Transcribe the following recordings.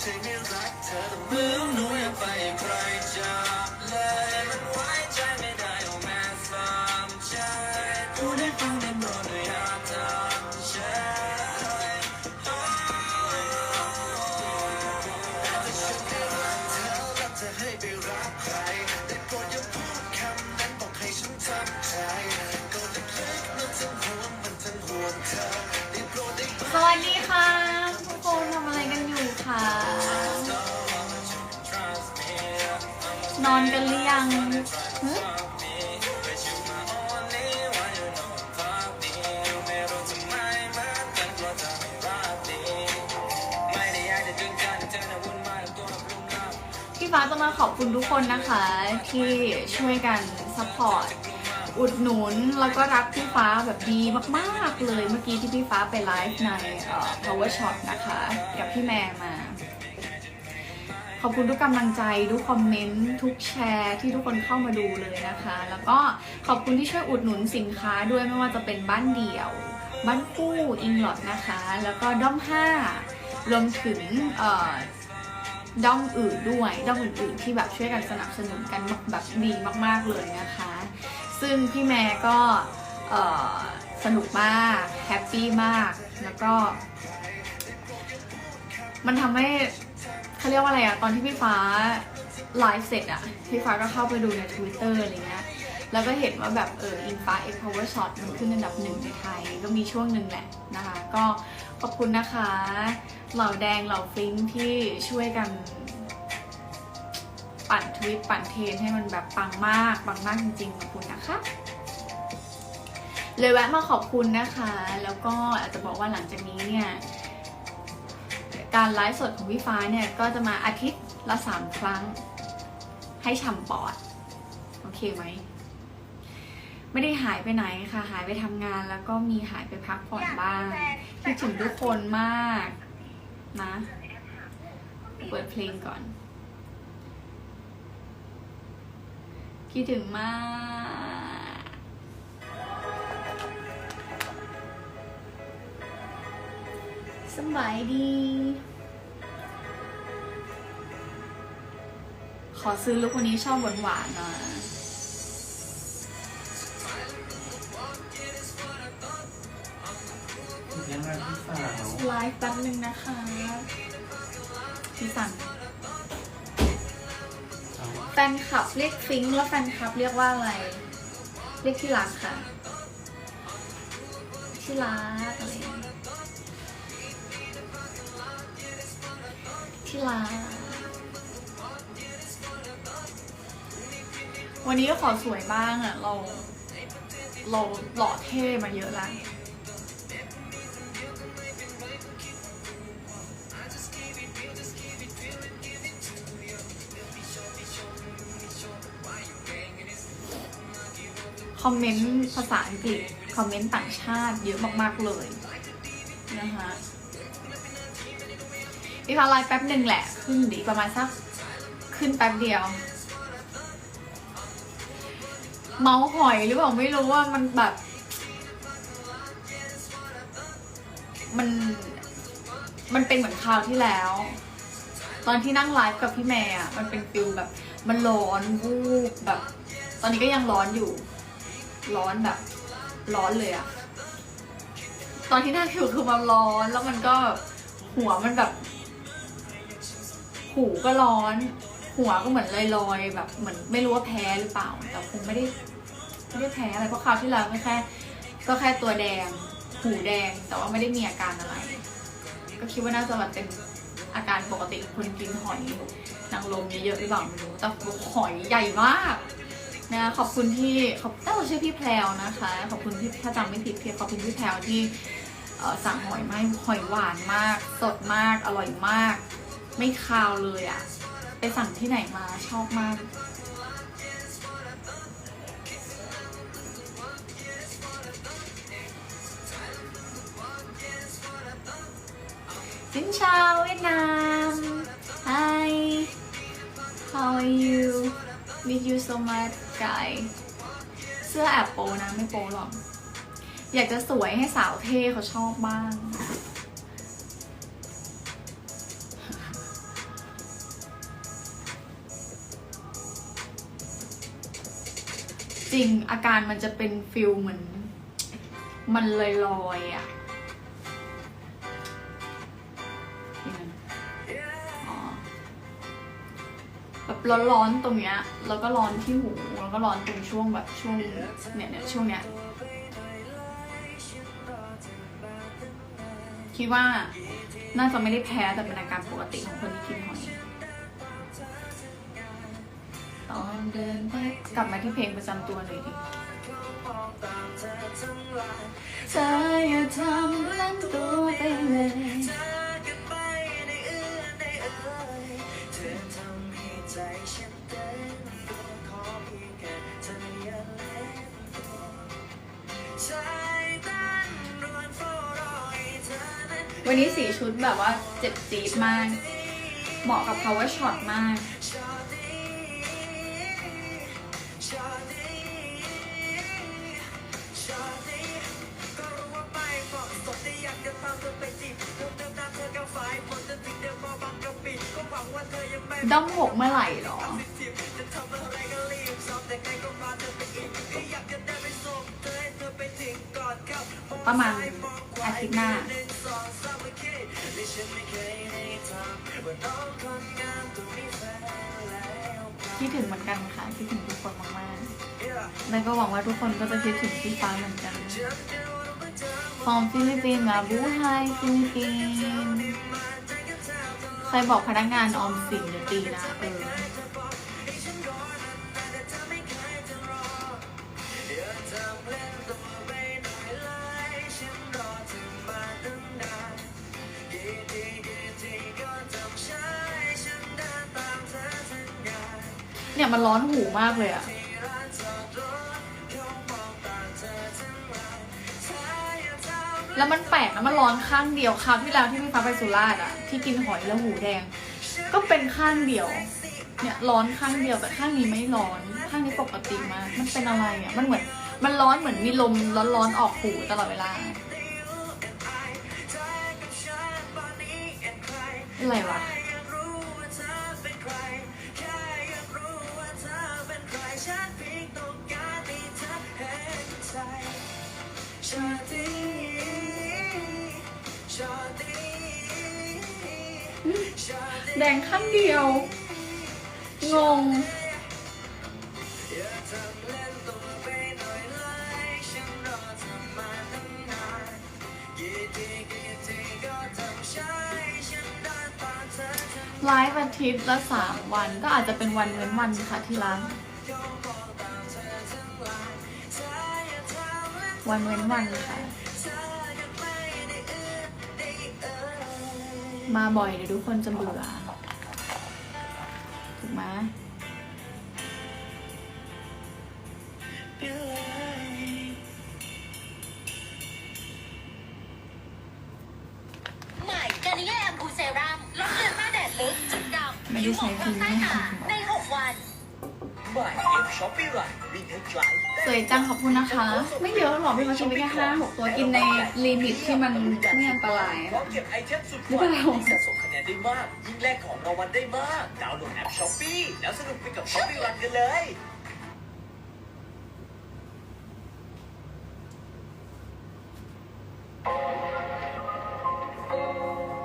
ใช่ไม่รั นอนกันหรือยังหึพี่ฟ้าต้องมาขอบคุณทุกคนนะคะ ที่ช่วยกันซัพพอร์ตอุดหนุนแล้วก็รักพี่ฟ้าแบบดีมาก ๆ เลยเมื่อกี้ที่พี่ฟ้าไปไลฟ์ในเอ่อ power shop นะคะ กับพี่แมงมา ขอบคุณทุกกำลังใจทุกคอมเมนต์ทุกแชร์ที่ทุกคนเข้ามาดูเลยนะคะ แล้วก็ขอบคุณที่ช่วยอุดหนุนสินค้าด้วยไม่ว่าจะเป็นบ้านเดี่ยว บ้านคู่อิงลอดนะคะ แล้วก็ด้อมห้ารวมถึงเอ่อด้อมอื่นด้วยด้อมอื่นๆที่แบบช่วยกันสนับสนุนกันแบบดีมากๆเลยนะคะ ซึ่งพี่แม่ก็เอ่อสนุกมากแฮปปี้มากแล้วก็ มันทำให้ เขาเรียกว่าอะไรอะตอนที่พี่ฟ้าไลฟ์เสร็จอะพี่ฟ้าก็เข้าไปดูใน Twitter อะไรเงี้ยแล้วก็เห็นว่าแบบเอออินฟ้าเอ็กพาวเวอร์ช็อตมันขึ้นอันดับหนึ่งในไทย ก็มีช่วงหนึ่งแหละนะคะ ก็ขอบคุณนะคะ เหล่าแดงเหล่าฟริ้งที่ช่วยกัน ปั่นทวิตปั่นเทนให้มันแบบปังมากปังมากจริงๆขอบคุณนะคะเลยแวะมาขอบคุณนะคะ แล้วก็อาจจะบอกว่าหลังจากนี้เนี่ย การไลฟ์สดของพี่ฟ้าเนี่ย ก็จะมาอาทิตย์ละสามครั้ง ให้ฉ่ำปอด โอเคไหม ไม่ได้หายไปไหนค่ะ หายไปทำงานแล้วก็มีหายไปพักผ่อนบ้างคิดถึงทุกคนมากนะ เปิดเพลงก่อนคิดถึงมาก สบายดี ขอซื้อลูกคนนี้ชอบหวานๆหน่อยยังไงพี่สาวไลฟ์แป๊บนึงนะคะพี่สั่งแฟนคลับเรียกฟิงค์แล้วแฟนคลับเรียกว่าอะไร เรียกที่รักค่ะ ที่รักอะไร ที่รักวันนี้ก็ขอสวยบ้างอะเรา เราหล่อเท่มาเยอะแล้วคอมเมนต์ภาษาอังกฤษ คอมเมนต์ต่างชาติเยอะมาก ๆ เลยนะคะ พี่ฟ้าไลฟ์แป๊บหนึ่งแหละ ขึ้นดีประมาณสักขึ้นแป๊บเดียว เมาหอยหรือเปล่าไม่รู้ว่ามันแบบ มันมันเป็นเหมือนคราวที่แล้ว ตอนที่นั่งไลฟ์กับพี่แม่อะมันเป็นฟิลแบบ มันร้อนวูบแบบ ตอนนี้ก็ยังร้อนอยู่ ร้อนแบบ ร้อนเลยอะตอนที่นั่งอยู่คือมันร้อนแล้วมันก็หัวมันแบบ หูก็ร้อน หัวก็เหมือนลอยๆแบบเหมือนไม่รู้ว่าแพ้หรือเปล่า แต่คงไม่ได้ไม่ได้แพ้อะไรเพราะคราวที่แล้วก็แค่ ก็แค่ตัวแดง หูแดงแต่ว่าไม่ได้มีอาการอะไร ก็คิดว่าน่าจะแบบเป็นอาการปกติคนกินหอยนางรมเยอะๆหรือเปล่าไม่รู้แต่หอยใหญ่มากนะขอบคุณที่ขอบน่าจะชื่อพี่แพรวนะคะ ขอบคุณที่ถ้าจำไม่ผิดเพี่ขอบคุณพี่แพรวที่สั่งหอยไม้หอยหวานมาก สดมากอร่อยมาก ไม่คาวเลยอะ่ะไปสั่งที่ไหนมาชอบมาก สินชาวเวียดนาม Hi How are you Miss you so much guy เสื้อแอบโปนะไม่โปหรอก อยากจะสวยให้สาวเท่เขาชอบบ้าง จริงอาการมันจะเป็นฟิลเหมือน มันลอยลอยๆอะนี่นะแบบร้อนๆตรงเนี้ย แล้วก็ร้อนที่หู แล้วก็ร้อนตรงช่วงแบบช่วงเนี่ยเนี่ยช่วงเนี้ย คิดว่าน่าจะไม่ได้แพ้แต่เป็นอาการปกติของคนที่กินหอย ตอนเดินไปกลับมาที่เพลงประจำตัวเลยดิเธออย่าทำเล่นตัวไปเลยเธอทำให้ใจฉันเต้นตัวขอเพียงแค่เธออย่าเล่นตัวใจเต้นรวนเฝ้ารอให้เธอนั้นวันนี้สีชุดแบบว่าเจ็บจี๊ดมาก เหมาะกับ power shot มาก ด้อมเธอไปจีบเดิมเดิมตามเธอกับฝ่ายฝนจนถึงหกเมื่อไหร่หรอ ประมาณอาทิตย์หน้าเคและฉันไม่เคยได้ทำว่าน้องคนงามต้องมีแฟน คิดถึงเหมือนกันค่ะคิดถึงทุกคนมากเย้ๆแล้วก็หวังว่าทุกคนก็จะคิดถึงพี่ฟ้าเหมือนกันฉันจะรู้ว่าเธอ from ฟิลิปปินส์มาบูไฮฟิลิปปินส์มาใจกับเธอตลอดใครบอกพนักงานออมสินเดี๋ยวตีนะเออ เนี่ยมันร้อนหูมากเลยอะที่ร้านจอดรถเขามองตามเธอทั้งวันเธออย่าทำแล้วมันแปลกนะมันร้อนข้างเดียวคราวที่แล้วที่พี่ฟ้าไปสุราษฎร์อะที่กินหอยแล้วหูแดง ก็เป็นข้างเดียว เนี่ยร้อนข้างเดียวแต่ข้างนี้ไม่ร้อน ข้างนี้ปกติมากมันเป็นอะไรอะมันเหมือน มันร้อนเหมือนมีลมร้อนๆออกหูตลอดเวลาอะไรวะ แดงข้างเดียว งง ไลฟ์อาทิตย์ละสามวันก็อาจจะเป็นวันเว้นวันค่ะที่ร้านวันเว้นวันค่ะ มาบ่อยเดี๋ยวทุกคนจะเบื่อถูกไหม ใหม่เอ็มช้อปปี้ไลน์วิ่งให้ไกลสวยจังขอบคุณนะคะ ไม่เยอะหรอกพี่เขากินไปแค่ห้าหกตัวกินในลิมิตที่มันไม่อันตรายพร้อมเก็บไอเทมสุดไม่วัเป็นที่สะสมคะแนนได้มาก ยิ่งแลกของรางวัลได้มาก ดาวน์โหลดแอปช้อปปี้แล้วสนุกไปกับช้อปปี้วันกันเลย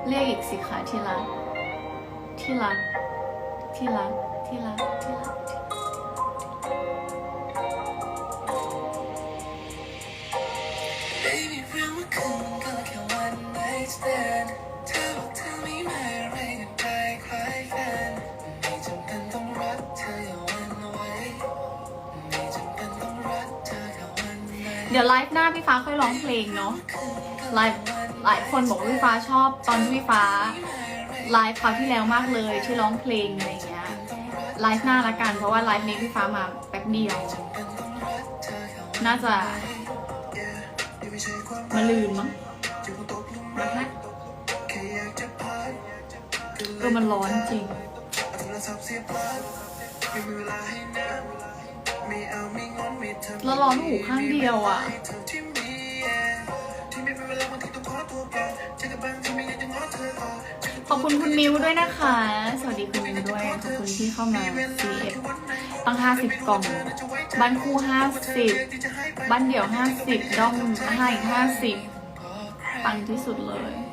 เรียกอีกสิคะที่รักที่รักที่รักที่รักที่รัก ดี๋ยวไลฟ์หน้าพี่ฟ้าค่อยร้องเพลงเนาะไลฟ์หลายคนบอกว่าพี่ฟ้าชอบตอนที่พี่ฟ้าไลฟ์คราวที่แล้วมากเลยที่ร้องเพลงอะไรเงี้ยไลฟ์หน้าละกัน เพราะว่าไลฟ์นี้พี่ฟ้ามาแป๊บเดียว น่าจะมาลืนมั้งนะคะเออมันร้อนจริง แล้วร้อนหูข้างเดียวอะขอบคุณคุณมิวด้วยนะคะ สวัสดีคุณมิวด้วย ขอบคุณที่เข้ามา CF ตั้ง 50 กล่อง บ้านคู่ 50 บ้านเดี่ยว 50ด้อมให้อีก50 ปังที่สุดเลย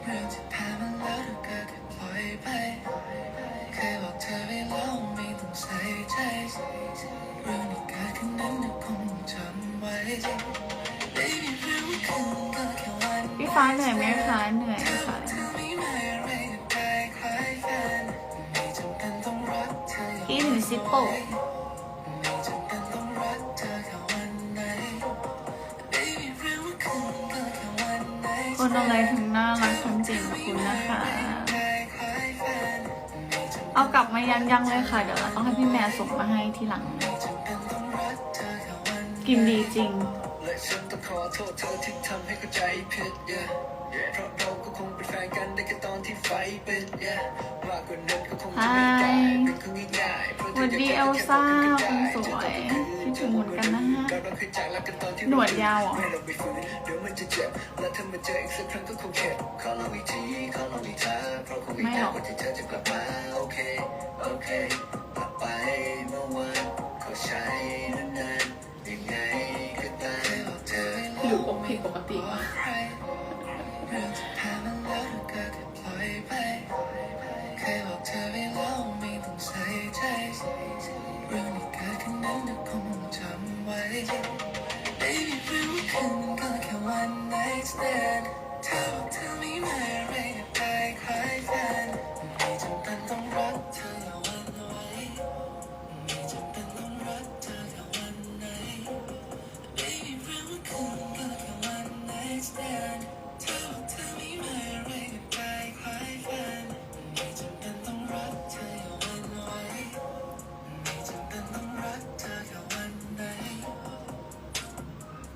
ฟ้าเหนื่อยไหมคะเหนื่อยค่ะเธอไม่มารก็ได้คล้ายแฟนเป็นต้อย่างพี่ถึงซิปโป้คนไหรืองเมื่อคืนก็แค่วันไหนคนอะไรถึงน่ารักทั้งจริงคุณนะคะ เอากลับมายังยังเลยค่ะ เดี๋ยวเราต้องให้พี่แม่ส่งมาให้ทีหลัง กินดีจริง องขอโทษเธอที่ทำให้เข้าใจผิด yeah. เพราะเราก็คงเป็นแฟนกันได้แค่ตอนที่ไฟเป็น yeah. มากกว่านั้นก็คงจะไม่ได้เป็นคนง่ายๆเพราะสเธวัอสจะดีแค่เอลแค่ซ่าบอกกันคนก็สได้วยคิดถึงเหมือนกันนะฮะเราเราเคยจากรักกันตอนที่หนวดยาวเหรอไม่เราไปฝืนเดี๋ยวมันจะเจ็บและถ้ามาเจออีกสักครั้งก็คงเข็ดขอลองอีกทีขอลองอีกเธอเพราะคงอีกไม่หรนาอนกกว่าที่เธอจะกลับมาโอเคโอเคกลับไปเมื่อวานขอใช้ ปกผิดปกติวะ เรื่องที่ผ่านมาแล้วเธอก็แค่ปล่อยไป เคยบอกเธอไปแล้วไม่ต้องใส่ใจ เรื่องที่เกิดขึ้นนั้นเธอคงจำไว้ Baby เรื่องเมื่อคืนมันก็แค่ น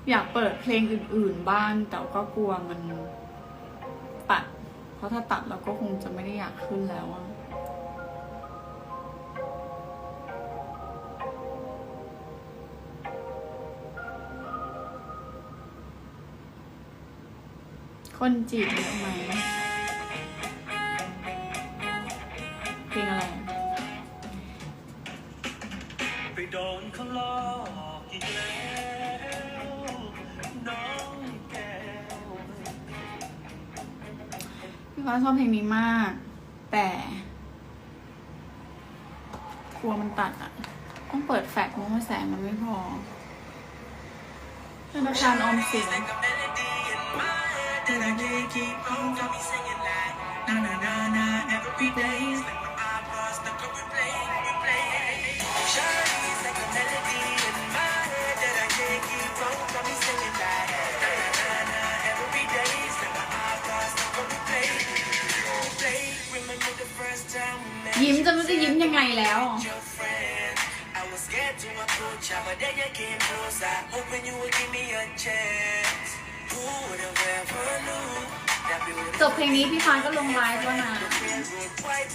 อยากเปิดเพลงอื่น ๆ บ้างแต่ก็กลัวมันตัด เพราะถ้าตัดเราก็คงจะไม่ได้อยากขึ้นแล้วอะคนจีบเยอะไหม ฟ้าชอบเพลงนี้มาก แต่กลัวมันตัดอะ ต้องเปิดแฟลชเพราะแสงมันไม่พอธนาคารออมสิน ยิ้มจะไม่รู้จะยิ้มยังไงแล้ว I was scared to approach you, but then you came closer. Hoping you would give me a chance. Who would have ever knew that we would จบเพลงนี้พี่ฟ้าก็ลงไลฟ์แล้วนะ railroad white,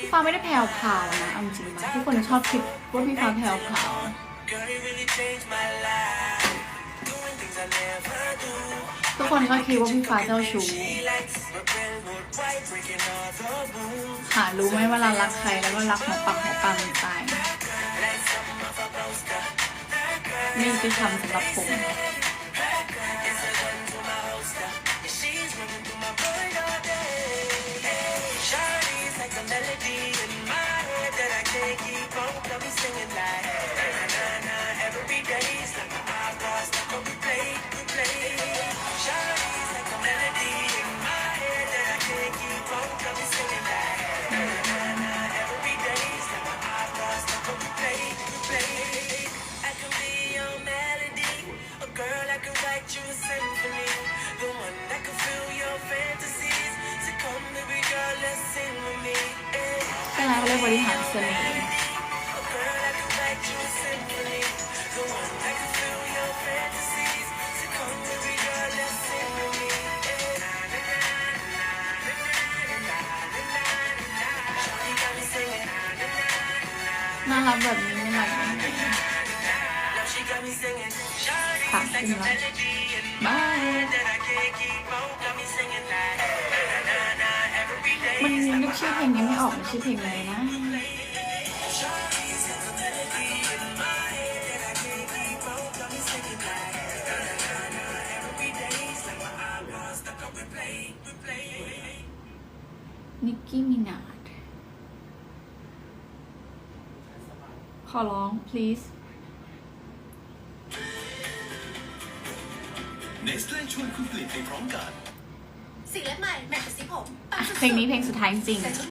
พี่ฟ้าไม่ได้แผ่วผาวนะเอาจริงนทุกคนชอบคิดว่าพี่ฟ้าแผ่วผาวทุกคนก็คิดว่าพี่ฟ้าเจ้าชู้หารู้ไหมเวลารักใครแล้วก็รักหัวปักหัวปังตายนี่คือคำสำหรับผม บริหารเสน่ห์น่ารักแบบนี้ไม่รักยังไงค่ะจริงแล้วบาย มันนึกชื่อเพลงนี้ไม่ออกมันชื่อเพลงอะไรนะ นิกกี้มินาดขอร้อง please เนสเล่ชวนคุณเปลี่นไปพร้อมกัน สีเล็บใหม่แมทกับสีผมอะเพลงนี้เพลงสุดท้ายจริงแต่ชุด